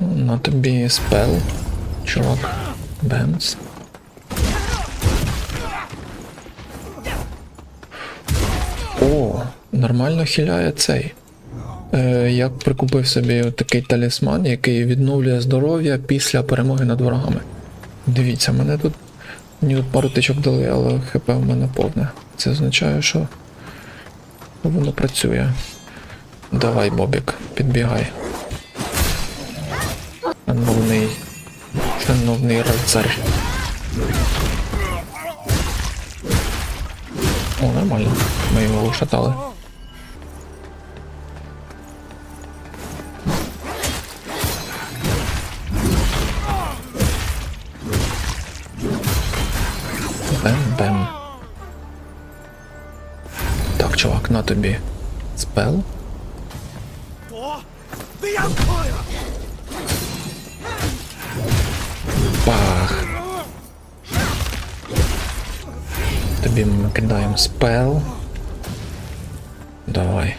На тобі спел, чувак. Бемс. О, нормально хиляє цей. Е, я прикупив собі такий талісман, який відновлює здоров'я після перемоги над ворогами. Дивіться, мене тут. Мені тут пару тичок дали, але ХП в мене повне. Це означає, що воно працює. Давай, Бобік, підбігай. Шановний. Шановний рицар. О, нормально. Ми його ушатали. Бем-бем. Так, чувак, на тобі. Спел? Тобі ми спел. Давай.